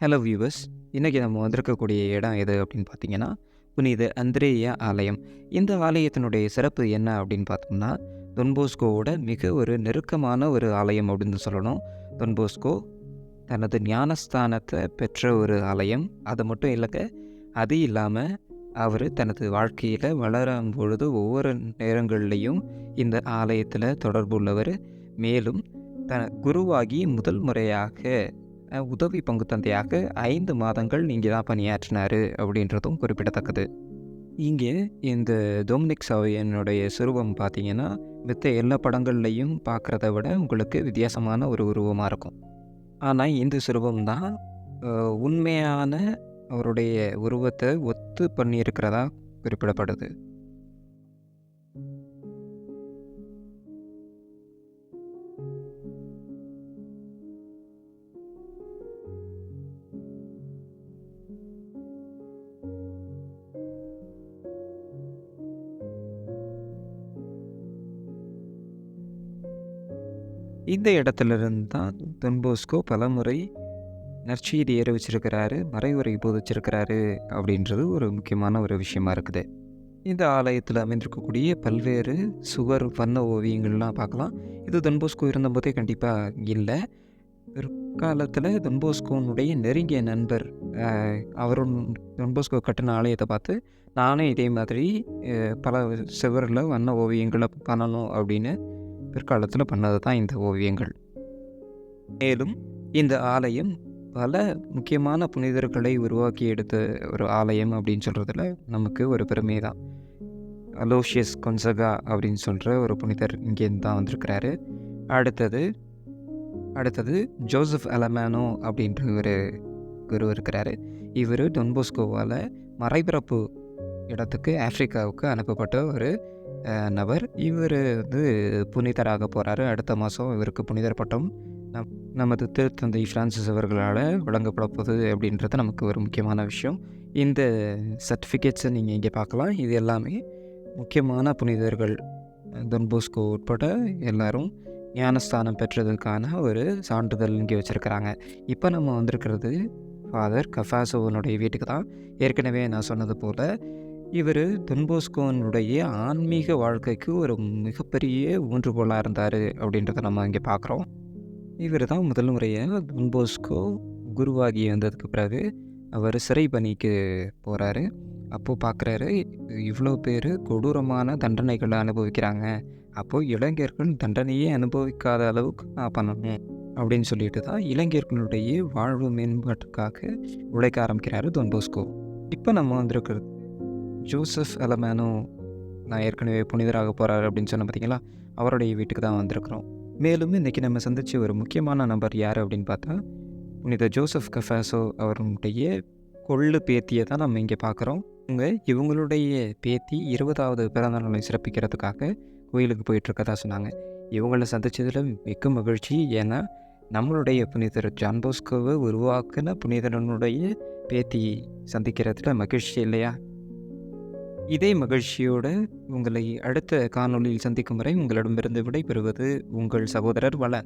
Hello viewers இன்றைக்கி நம்ம வந்திருக்கக்கூடிய இடம் எது அப்படின்னு பார்த்தீங்கன்னா புனித அந்திரேயா ஆலயம். இந்த ஆலயத்தினுடைய சிறப்பு என்ன அப்படின்னு பார்த்தோம்னா தொன்போஸ்கோவோட மிக ஒரு நெருக்கமான ஒரு ஆலயம் அப்படின்னு சொல்லணும். தொன்போஸ்கோ தனது ஞானஸ்தானத்தை பெற்ற ஒரு ஆலயம். அது மட்டும் இல்லைங்க அது இல்லாமல் அவர் தனது வாழ்க்கையில் வளரும் பொழுது ஒவ்வொரு நேரங்கள்லேயும் இந்த ஆலயத்தில் தொடர்புள்ளவர். மேலும் த குருவாகி முதல் முறையாக உதவி பங்கு தந்தையாக ஐந்து மாதங்கள் நீங்கள் தான் பணியாற்றினார் அப்படின்றதும் குறிப்பிடத்தக்கது. இங்கே இந்த டொமினிக் சவையனுடைய சுரூபம் பார்த்தீங்கன்னா மித்த எல்லா படங்கள்லையும் பார்க்குறத விட உங்களுக்கு வித்தியாசமான ஒரு உருவமாக இருக்கும். ஆனால் இந்த சுரூபம் தான் உண்மையான அவருடைய உருவத்தை ஒத்து பண்ணியிருக்கிறதா குறிப்பிடப்படுது. இந்த இடத்துலேருந்து தான் தொன்போஸ்கோ பலமுறை நற்செய்தி ஏற வச்சிருக்கிறாரு மறைவுரை போதிச்சிருக்கிறாரு அப்படின்றது ஒரு முக்கியமான ஒரு விஷயமா இருக்குது. இந்த ஆலயத்தில் அமைந்திருக்கக்கூடிய பல்வேறு சுவர் வண்ண ஓவியங்கள்லாம் பார்க்கலாம். இது தொன்போஸ்கோ இருந்தபோதே கண்டிப்பாக இல்லை. பிற்காலத்தில் தொன்போஸ்கோனுடைய நெருங்கிய நண்பர் அவரும் தொன்போஸ்கோ கட்டின ஆலயத்தை பார்த்து நானே இதே மாதிரி பல சுவரில் வண்ண ஓவியங்களை பண்ணணும் அப்படின்னு பிற்காலத்தில் பண்ணது தான் இந்த ஓவியங்கள். மேலும் இந்த ஆலயம் பல முக்கியமான புனிதர்களை உருவாக்கி எடுத்த ஒரு ஆலயம் அப்படின்னு சொல்கிறதுல நமக்கு ஒரு பெருமை தான் அலோஷியஸ் கொன்சகா அப்படின்னு சொல்கிற ஒரு புனிதர் இங்கேருந்து தான் வந்திருக்கிறாரு. அடுத்தது அடுத்தது ஜோசப் அலமானோ அப்படின்ற ஒரு குரு இருக்கிறாரு. இவர் டொன்போஸ்கோவால் மறைபிறப்பு இடத்துக்கு ஆப்பிரிக்காவுக்கு அனுப்பப்பட்ட ஒரு நபர். இவர் வந்து புனிதராக போகிறாரு அடுத்த மாதம் இவருக்கு புனிதர் பட்டம். நம் நமது திருத்தந்தை ஃப்ரான்சிஸ் அவர்களால் வழங்கப்பட போகுது அப்படின்றது நமக்கு ஒரு முக்கியமான விஷயம். இந்த சர்டிஃபிகேட்ஸை நீங்கள் இங்கே பார்க்கலாம். இது எல்லாமே முக்கியமான புனிதர்கள். தொன்போஸ்கோ உட்பட எல்லாரும் ஞானஸ்தானம் பெற்றதுக்கான ஒரு சான்றிதழ் இங்கே வச்சுருக்கிறாங்க. இப்போ நம்ம வந்திருக்கிறது ஃபாதர் கஃபாசோவனுடைய வீட்டுக்கு தான். ஏற்கனவே நான் சொன்னது போல் இவர் தொன்போஸ்கோனுடைய ஆன்மீக வாழ்க்கைக்கு ஒரு மிகப்பெரிய ஊன்றுகோலாக இருந்தார் அப்படின்றத நம்ம இங்கே பார்க்குறோம் இவர் தான் முதல் முறையாக தொன்போஸ்கோ குருவாகி வந்ததுக்கு பிறகு அவர் சிறை பணிக்கு போகிறாரு அப்போது பார்க்குறாரு இவ்வளோ பேர் கொடூரமான தண்டனைகளை அனுபவிக்கிறாங்க. அப்போது இளைஞர்கள் தண்டனையே அனுபவிக்காத அளவுக்கு நான் பண்ணணும் அப்படின்னு சொல்லிட்டு தான் இளைஞர்களுடைய வாழ்வு மேம்பாட்டுக்காக உழைக்க ஆரம்பிக்கிறாரு தொன்போஸ்கோ. இப்போ நம்ம வந்திருக்கிறது ஜோசப் அலமேனோ நான் ஏற்கனவே புனிதராக போகிறார் அப்படின்னு சொன்ன பார்த்தீங்களா அவருடைய வீட்டுக்கு தான் வந்திருக்கிறோம். மேலும் இன்றைக்கி நம்ம சந்தித்த ஒரு முக்கியமான நபர் யார் அப்படின்னு பார்த்தா புனித ஜோசப் கஃபாசோ அவருடைய கொள்ளு பேத்தியை தான் நம்ம இங்கே பார்க்குறோம் இவங்க இவங்களுடைய பேத்தி இருபதாவது பிறந்த நாளை சிறப்பிக்கிறதுக்காக கோயிலுக்கு போயிட்டுருக்கதா சொன்னாங்க. இவங்களை சந்தித்ததில் மிக்க மகிழ்ச்சி. ஏன்னா நம்மளுடைய புனிதர் ஜான் போஸ்கோவை உருவாக்குன புனிதனுடைய பேத்தி சந்திக்கிறதுல மகிழ்ச்சி இல்லையா? இதே மகிழ்ச்சியோடு உங்களை அடுத்த காணொளியில் சந்திக்கும் வரை உங்களிடமிருந்து விடைபெறுவது உங்கள் சகோதரர் வள.